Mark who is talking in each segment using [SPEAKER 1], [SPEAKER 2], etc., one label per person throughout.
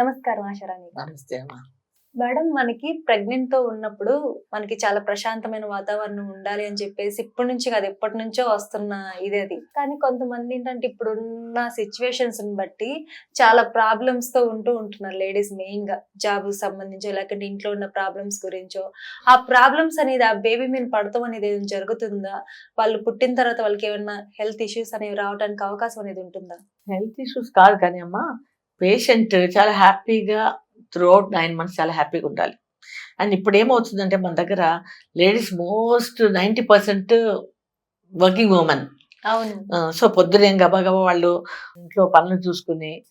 [SPEAKER 1] నమస్కారం ఆశారాణి.
[SPEAKER 2] నమస్తే అమ్మా.
[SPEAKER 1] మేడం మనకి ప్రెగ్నెంట్తో ఉన్నప్పుడు మనకి చాలా ప్రశాంతమైన వాతావరణం ఉండాలి అని చెప్పేసి ఇప్పటి నుంచి కాదు ఎప్పటి నుంచో వస్తున్న ఇది అది. కానీ కొంతమంది ఏంటంటే ఇప్పుడున్న సిచ్యువేషన్స్ బట్టి చాలా ప్రాబ్లమ్స్తో ఉంటూ ఉంటున్నారు లేడీస్ మెయిన్గా జాబ్ సంబంధించో లేకుంటే ఇంట్లో ఉన్న ప్రాబ్లమ్స్ గురించో. ఆ ప్రాబ్లమ్స్ అనేది ఆ బేబీ మీద పడతాం అనేది ఏదైనా జరుగుతుందా? వాళ్ళు పుట్టిన తర్వాత వాళ్ళకి ఏమైనా హెల్త్ ఇష్యూస్ అనేవి రావడానికి అవకాశం అనేది ఉంటుందా?
[SPEAKER 2] హెల్త్ ఇష్యూస్ కాదు కానీ అమ్మా పేషెంట్ చాలా హ్యాపీగా త్రూఅవుట్ నైన్ మంత్స్ చాలా హ్యాపీగా ఉండాలి. అండ్ ఇప్పుడు ఏమవుతుందంటే మన దగ్గర ladies most ninety percent working women.
[SPEAKER 1] అవును.
[SPEAKER 2] సో పొద్దున గబగబా వాళ్ళు ఇంట్లో పనులు చూసుకుని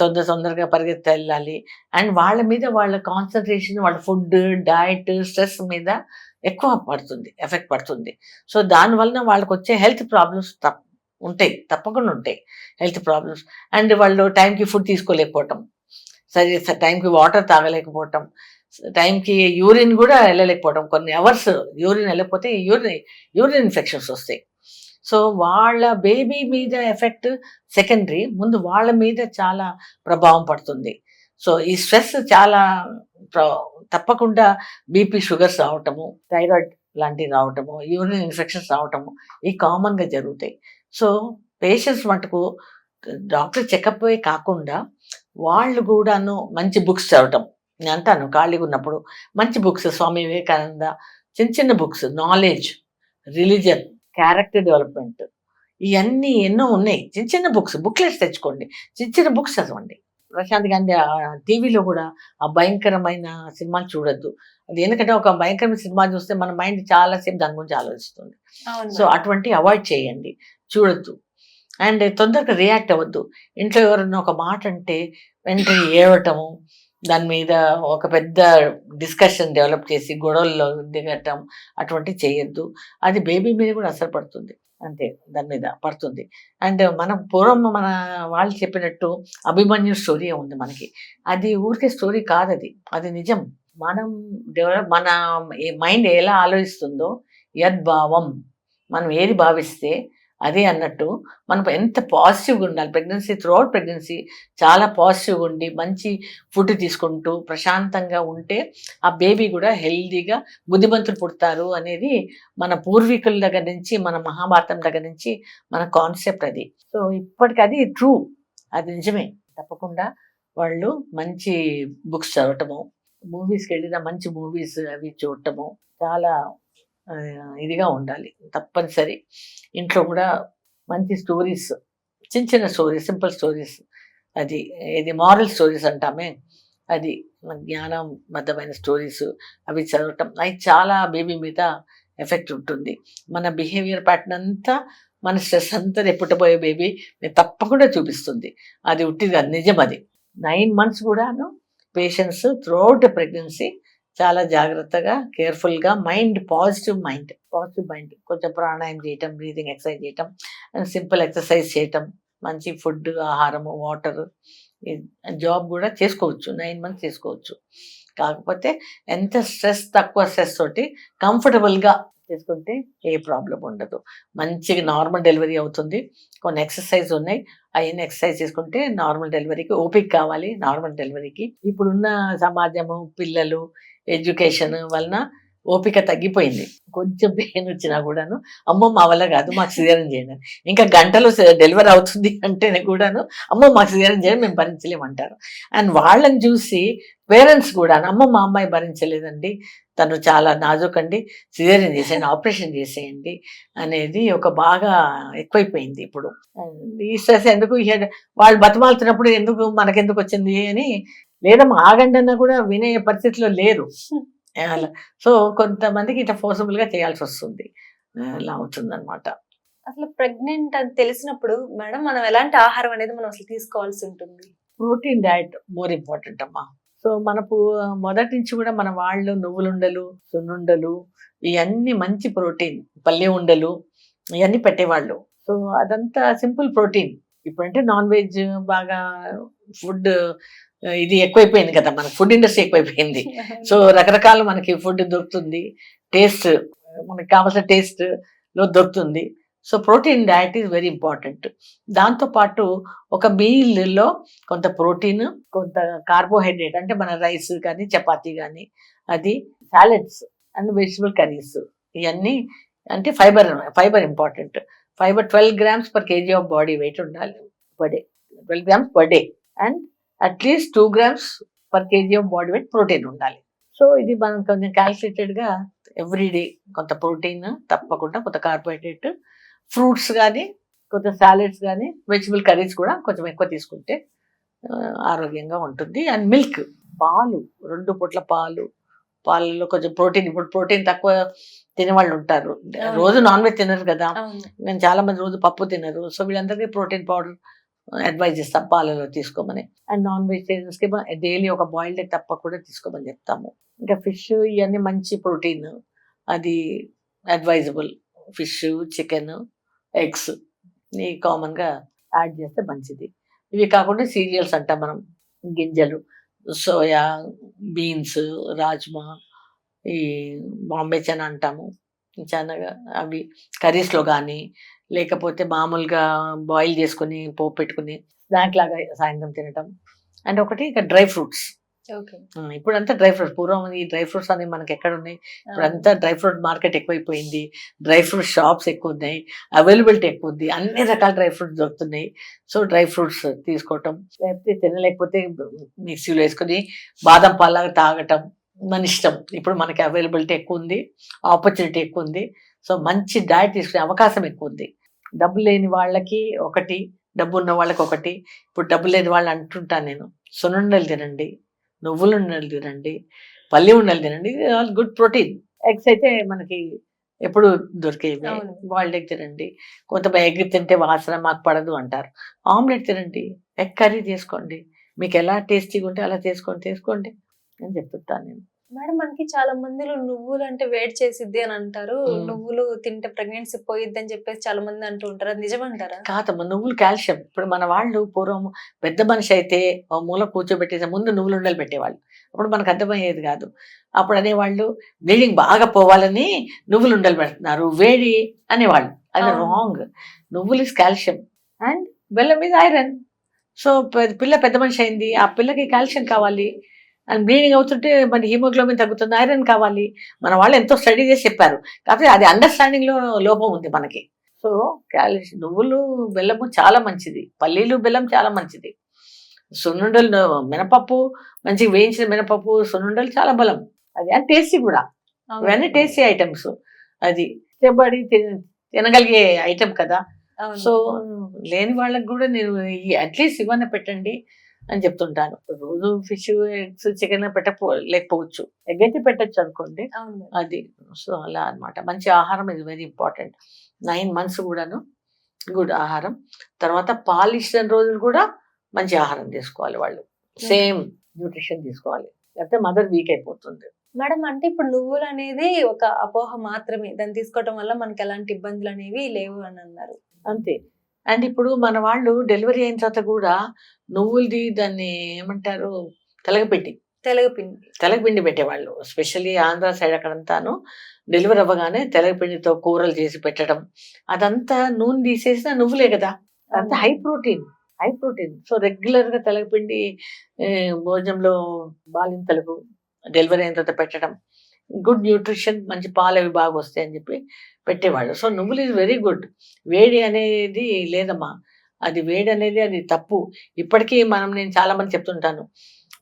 [SPEAKER 2] తొందర తొందరగా పరిగెత్తి వెళ్ళాలి. అండ్ వాళ్ళ మీద వాళ్ళ కాన్సన్ట్రేషన్ వాళ్ళ ఫుడ్ డయట్ స్ట్రెస్ మీద ఎక్కువ పడుతుంది ఎఫెక్ట్ పడుతుంది. సో దానివలన వాళ్ళకి వచ్చే హెల్త్ ప్రాబ్లమ్స్ తప్ప ఉంటాయి తప్పకుండా ఉంటాయి హెల్త్ ప్రాబ్లమ్స్. అండ్ వాళ్ళు టైంకి ఫుడ్ తీసుకోలేకపోవటం సరే టైంకి వాటర్ తాగలేకపోవటం టైంకి యూరిన్ కూడా వెళ్ళలేకపోవటం కొన్ని అవర్స్ యూరిన్ వెళ్ళకపోతే యూరిన్ యూరిన్ ఇన్ఫెక్షన్స్ వస్తాయి. సో వాళ్ళ బేబీ మీద ఎఫెక్ట్ సెకండరీ ముందు వాళ్ళ మీద చాలా ప్రభావం పడుతుంది. సో ఈ స్ట్రెస్ చాలా తప్పకుండా బీపీ షుగర్స్ రావటము థైరాయిడ్ లాంటివి రావటము యూరిన్ ఇన్ఫెక్షన్స్ రావటము ఇవి కామన్గా జరుగుతాయి. సో పేషెంట్స్ మటుకు డాక్టర్ చెకప్ కాకుండా వాళ్ళు కూడాను మంచి బుక్స్ చదవటం. నేను అంటాను ఖాళీగా ఉన్నప్పుడు మంచి బుక్స్ స్వామి వివేకానంద చిన్న చిన్న books knowledge religion character development ఇవన్నీ ఎన్నో ఉన్నాయి. చిన్న చిన్న బుక్స్ బుక్లెట్స్ తెచ్చుకోండి. చిన్న చిన్న బుక్స్ చదవండి. ప్రశాంత్ గాంధీ టీవీలో కూడా ఆ భయంకరమైన సినిమాలు చూడొద్దు. అది ఎందుకంటే ఒక భయంకరమైన సినిమా చూస్తే మన మైండ్ చాలాసేపు దాని గురించి ఆలోచిస్తుంది. సో అటువంటి అవాయిడ్ చేయండి. చూడొద్దు. అండ్ తొందరగా రియాక్ట్ అవ్వద్దు. ఇంట్లో ఎవరైనా ఒక మాట అంటే వెంటనే ఏడవటము దాని మీద ఒక పెద్ద డిస్కషన్ డెవలప్ చేసి గొడవల్లో దిగటం అటువంటి చేయొద్దు. అది బేబీ మీద కూడా అసలు పడుతుంది. అంతే దాని మీద పడుతుంది. అండ్ మనం పూర్వం మన వాళ్ళు చెప్పినట్టు అభిమన్యు స్టోరీ ఉంది మనకి. అది ఊరికే స్టోరీ కాదు అది అది నిజం. మనం డెవలప్ మన మైండ్ ఎలా ఆలోచిస్తుందో యద్భావం. మనం ఏది భావిస్తే అదే అన్నట్టు మనం ఎంత పాజిటివ్గా ఉండాలి. ప్రెగ్నెన్సీ త్రూఅవుట్ ప్రెగ్నెన్సీ చాలా పాజిటివ్గా ఉండి మంచి ఫుడ్ తీసుకుంటూ ప్రశాంతంగా ఉంటే ఆ బేబీ కూడా హెల్దీగా బుద్ధిమంతులు పుడతారు అనేది మన పూర్వీకుల దగ్గర నుంచి మన మహాభారతం దగ్గర నుంచి మన కాన్సెప్ట్ అది. సో ఇప్పటికి అది ట్రూ అది నిజమే. తప్పకుండా వాళ్ళు మంచి బుక్స్ చదవటము మూవీస్కి వెళ్ళిన మంచి మూవీస్ అవి చూడటము చాలా ఇదిగా ఉండాలి. తప్పనిసరి. ఇంట్లో కూడా మంచి స్టోరీస్ చిన్న చిన్న స్టోరీస్ సింపుల్ స్టోరీస్ అది ఇది మారల్ స్టోరీస్ అంటామే. అది మన జ్ఞానబద్ధమైన స్టోరీస్ అవి చదవటం. అవి చాలా బేబీ మీద ఎఫెక్ట్ ఉంటుంది. మన బిహేవియర్ ప్యాటర్న్ అంతా మన స్ట్రెస్ అంతా ఎప్పుటపోయే బేబీ తప్పకుండా చూపిస్తుంది. అది ఉట్టిది అది నిజం అది. నైన్ మంత్స్ కూడాను పేషెంట్స్ త్రూఅవుట్ ప్రెగ్నెన్సీ చాలా జాగ్రత్తగా కేర్ఫుల్గా mind positive mind positive mind కొంచెం ప్రాణాయామం చేయటం బ్రీతింగ్ ఎక్సర్సైజ్ చేయటం సింపుల్ ఎక్సర్సైజ్ చేయటం మంచి ఫుడ్ ఆహారము వాటర్ జాబ్ కూడా చేసుకోవచ్చు. నైన్ మంత్స్ చేసుకోవచ్చు. కాకపోతే ఎంత స్ట్రెస్ తక్కువ స్ట్రెస్ తోటి కంఫర్టబుల్గా చేసుకుంటే ఏ ప్రాబ్లం ఉండదు. మంచిగా నార్మల్ డెలివరీ అవుతుంది. కొన్ని ఎక్సర్సైజ్ ఉన్నాయి. అవన్నీ ఎక్సర్సైజ్ చేసుకుంటే నార్మల్ డెలివరీకి ఓపిక కావాలి. నార్మల్ డెలివరీకి ఇప్పుడున్న సమాజము పిల్లలు ఎడ్యుకేషన్ వలన ఓపిక తగ్గిపోయింది. కొంచెం పెయిన్ వచ్చినా కూడాను అమ్మో మా వల్ల కాదు మాకు సిజేరియన్ చేయండి ఇంకా గంటలో డెలివరీ అవుతుంది అంటేనే కూడాను అమ్మో మాకు సిజేరియన్ చేయండి మేము భరించలేమంటారు. అండ్ వాళ్ళని చూసి పేరెంట్స్ కూడా అమ్మ మా అమ్మాయి భరించలేదండి తను చాలా నాజుకండి సిజేరియన్ చేసేయండి ఆపరేషన్ చేసేయండి అనేది ఒక బాగా ఎక్కువైపోయింది ఇప్పుడు. ఈ స్ట్రెస్ ఎందుకు వాళ్ళు బతిమాలుతున్నప్పుడు ఎందుకు మనకెందుకు వచ్చింది అని లేదమ్మా ఆగండి అన్నా కూడా వినే పరిస్థితిలో లేరు. సో కొంతమందికి ఇట్లా ఫోర్సబుల్గా చేయాల్సి వస్తుంది. అలా అవుతుంది అనమాట
[SPEAKER 1] అసలు ప్రెగ్నెంట్ అని తెలిసినప్పుడు మేడం మనం ఎలాంటి ఆహారం అనేది మనం అసలు తీసుకోవాల్సి ఉంటుంది?
[SPEAKER 2] ప్రోటీన్ డయట్ మోర్ ఇంపార్టెంట్ అమ్మా. సో మనకు మొదటి నుంచి కూడా మన వాళ్ళు నువ్వులుండలు సున్నుండలు ఇవన్నీ మంచి ప్రోటీన్ పల్లె ఉండలు ఇవన్నీ పెట్టేవాళ్ళు. సో అదంతా సింపుల్ ప్రోటీన్ ఇప్పుడంటే నాన్ వెజ్ బాగా ఫుడ్ ఇది ఎక్కువైపోయింది కదా మన ఫుడ్ ఇండస్ట్రీ ఎక్కువైపోయింది. సో రకరకాల మనకి ఫుడ్ దొరుకుతుంది. టేస్ట్ మనకి కావాల్సిన టేస్ట్లో దొరుకుతుంది. So protein diet is very important దాంతోపాటు ఒక మీల్లో కొంత ప్రోటీన్ కొంత కార్బోహైడ్రేట్ అంటే మన రైస్ కానీ చపాతీ కానీ అది సాలెడ్స్ అండ్ వెజిటబుల్ కర్రీస్ ఇవన్నీ అంటే fibre fibre important fibre twelve grams per KG of body weight ఉండాలి per day twelve grams per day and at least two grams per KG of body weight protein ఉండాలి. So ఇది మనం కొంచెం క్యాల్కులేటెడ్గా everyday కొంత protein తప్పకుండా కొంత carbohydrate fruits కానీ కొంత సాలెడ్స్ కానీ వెజిటబుల్ కర్రీస్ కూడా కొంచెం ఎక్కువ తీసుకుంటే ఆరోగ్యంగా ఉంటుంది. అండ్ మిల్క్ పాలు రెండు పూట్ల పాలు పాలలో కొంచెం ప్రోటీన్ ఇప్పుడు ప్రోటీన్ తక్కువ తినే వాళ్ళు ఉంటారు. రోజు నాన్ వెజ్ తినరు కదా. నేను చాలా మంది రోజు పప్పు తినరు. సో వీళ్ళందరికీ ప్రోటీన్ పౌడర్ అడ్వైజ్ చేస్తాం పాలలో తీసుకోమని. అండ్ నాన్ వెజిటేరియన్స్కి డైలీ ఒక బాయిల్డ్ తప్ప కూడా తీసుకోమని చెప్తాము. ఇంకా ఫిష్ ఇవన్నీ మంచి ప్రోటీన్ అది అడ్వైజబుల్ ఫిష్ చికెన్ ఎగ్స్ ఈ కామన్గా యాడ్ చేస్తే మంచిది. ఇవి కాకుండా సీరియల్స్ అంటాం మనం గింజలు సోయా బీన్స్ రాజ్మా ఈ బాంబే చనా అంటాము. చనగా అవి కర్రీస్లో కానీ లేకపోతే మామూలుగా బాయిల్ చేసుకుని పోపు పెట్టుకుని స్నాక్ లాగా సాయంత్రం తినటం. అండ్ ఒకటి ఇక డ్రై ఫ్రూట్స్.
[SPEAKER 1] ఓకే.
[SPEAKER 2] ఇప్పుడంతా డ్రై ఫ్రూట్స్ పూర్వం ఈ డ్రై ఫ్రూట్స్ అనేవి మనకి ఎక్కడ ఉన్నాయి? ఇప్పుడంతా డ్రై ఫ్రూట్ మార్కెట్ ఎక్కువైపోయింది. డ్రై ఫ్రూట్ షాప్స్ ఎక్కువ ఉన్నాయి అవైలబిలిటీ ఎక్కువ ఉంది అన్ని రకాల డ్రై ఫ్రూట్స్ దొరుకుతున్నాయి. సో డ్రై ఫ్రూట్స్ తీసుకోవటం లేకపోతే తినలేకపోతే మిక్సీలో వేసుకొని బాదం పాలాగా తాగటం మన ఇష్టం. ఇప్పుడు మనకి అవైలబిలిటీ ఎక్కువ ఉంది ఆపర్చునిటీ ఎక్కువ ఉంది సో మంచి డయట్ తీసుకునే అవకాశం ఎక్కువ ఉంది డబ్బు లేని వాళ్ళకి ఒకటి డబ్బు ఉన్న వాళ్ళకి ఒకటి. ఇప్పుడు డబ్బు లేని వాళ్ళు అంటుంటాను నేను. సున్నుండలు తినండి నువ్వులు ఉండలు తినండి పల్లి ఉండలు తినండి ఆల్ గుడ్ ప్రోటీన్. ఎగ్స్ అయితే మనకి ఎప్పుడు దొరికేవి. బాయిల్డ్ ఎగ్ తినండి. కొంతమంది ఎగ్ తింటే వాసన మాకు పడదు అంటారు. ఆమ్లెట్ తినండి. ఎగ్ కర్రీ చేసుకోండి మీకు ఎలా టేస్టీగా ఉంటే అలా చేసుకోండి తీసుకోండి. అని చెప్తుంటాను నేను.
[SPEAKER 1] మేడం మనకి చాలా మందిలో నువ్వులు అంటే వేడి చేసిద్ది అని అంటారు. నువ్వులు తింటే ప్రెగ్నెన్సీ పోయిద్ది అని చెప్పేసి చాలా మంది అంటూ ఉంటారు. అది నిజమంటారా?
[SPEAKER 2] కాదమ్మ నువ్వులు కాల్షియం. ఇప్పుడు మన వాళ్ళు పూర్వం పెద్ద మనిషి అయితే మూల కూర్చోబెట్టేసి ముందు నువ్వులు ఉండలు పెట్టేవాళ్ళు. అప్పుడు మనకు అర్థమయ్యేది కాదు. అప్పుడు అనేవాళ్ళు బ్లీడింగ్ బాగా పోవాలని నువ్వులు ఉండలు పెడుతున్నారు. వేడి అనేవాళ్ళు. అది. రాంగ్ నువ్వులు ఇస్ కాల్షియం. అండ్ బెల్లం మీద ఐరన్ సో పిల్ల పెద్ద మనిషి అయింది. ఆ పిల్లకి కాల్షియం కావాలి. అండ్ బ్లీడింగ్ అవుతుంటే మన హీమోగ్లోబిన్ తగ్గుతుంది ఐరన్ కావాలి. మన వాళ్ళు ఎంతో స్టడీ చేసి చెప్పారు. కాకపోతే అది అండర్స్టాండింగ్లో లోపం ఉంది మనకి. సో క్యాల్షియం నువ్వులు బెల్లము చాలా మంచిది. పల్లీలు బెల్లం చాలా మంచిది. సున్నుండలు మినపప్పు మంచిగా వేయించిన మినపప్పు సున్నుండలు చాలా బలం. అది అండ్ టేస్టీ కూడా. ఇవన్నీ టేస్టీ ఐటమ్స్. అది ఇష్టపడి తిన- తినగలిగే ఐటమ్ కదా. సో లేని వాళ్ళకి కూడా నేను అట్లీస్ట్ ఇవన్న పెట్టండి. అని చెప్తుంటాను. రోజు ఫిష్ ఎగ్స్ చికెన్ పెట్టపో లేకపోవచ్చు. ఎగ్ అయితే పెట్టచ్చు అనుకోండి. అది సో అలా అన్నమాట. మంచి ఆహారం is very important nine months కూడాను గుడ్ ఆహారం. తర్వాత పాలు ఇచ్చిన రోజులు కూడా మంచి ఆహారం తీసుకోవాలి వాళ్ళు. సేమ్ న్యూట్రిషన్ తీసుకోవాలి. లేకపోతే మదర్ వీక్ అయిపోతుంది.
[SPEAKER 1] మేడం అంటే ఇప్పుడు నువ్వులు అనేది ఒక అపోహ మాత్రమే. దాన్ని తీసుకోవటం వల్ల మనకి ఎలాంటి ఇబ్బందులు అనేవి లేవు అని అన్నారు.
[SPEAKER 2] అంతే. అండ్ ఇప్పుడు మన వాళ్ళు డెలివరీ అయిన తర్వాత కూడా నువ్వులది దాన్ని ఏమంటారు తెలగపెట్టి
[SPEAKER 1] తెలగపిండి.
[SPEAKER 2] తెలగపిండి పెట్టేవాళ్ళు. స్పెషల్లీ ఆంధ్ర సైడ్ అక్కడంతాను డెలివరీ అవ్వగానే తెలగపిండితో కూరలు చేసి పెట్టడం. అదంతా నూనె తీసేసిన నువ్వులే కదా. అంతా high protein high protein so రెగ్యులర్గా తెలగపిండి భోజనంలో బాలింతలకు డెలివరీ అయిన తర్వాత పెట్టడం. గుడ్ న్యూట్రిషన్ మంచి పాలు అవి బాగా వస్తాయి అని చెప్పి పెట్టేవాళ్ళు. సో నువ్వులు ఇస్ వెరీ గుడ్ వేడి అనేది లేదమ్మా. అది వేడి అనేది అది తప్పు. ఇప్పటికీ మనం నేను చాలా మంది చెప్తుంటాను.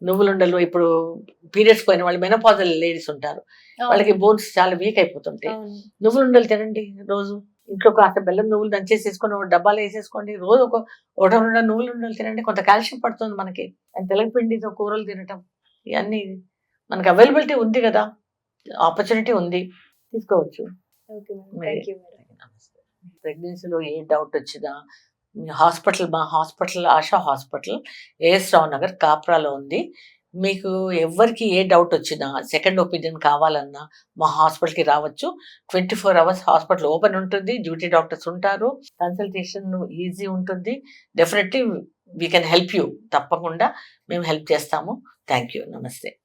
[SPEAKER 2] నువ్వులు ఉండలు ఇప్పుడు పీరియడ్స్ పోయిన వాళ్ళు మెనపాజల్ లేడీస్ ఉంటారు. వాళ్ళకి బోన్స్ చాలా వీక్ అయిపోతుంటాయి.
[SPEAKER 1] అవును.
[SPEAKER 2] నువ్వులు ఉండలు తినండి రోజు. ఇంట్లో కాస్త బెల్లం నువ్వులు దంచేసేసుకొని ఒక డబ్బాలో వేసేసుకోండి. రోజు ఒక ఒకటి రెండు నువ్వులు ఉండలు తినండి. కొంత కాల్షియం పడుతుంది మనకి. అండ్ తెలగపిండితో కూరలు తినటం ఇవన్నీ మనకి అవైలబిలిటీ ఉంది కదా. ఆపర్చునిటీ ఉంది. తీసుకోవచ్చు. ప్రెగ్నెన్సీలో ఏ డౌట్ వచ్చినా మీ హాస్పిటల్ మా hospital Asha hospital AS Rao Nagar కాప్రాలో ఉంది. మీకు ఎవరికి ఏ డౌట్ వచ్చినా సెకండ్ ఒపీనియన్ కావాలన్నా మా హాస్పిటల్కి రావచ్చు. Twenty four hours hospital open ఉంటుంది డ్యూటీ డాక్టర్స్ ఉంటారు కన్సల్టేషన్ ఈజీ ఉంటుంది. Definitely we can help you తప్పకుండా. మేము హెల్ప్ చేస్తాము. థ్యాంక్ యూ నమస్తే.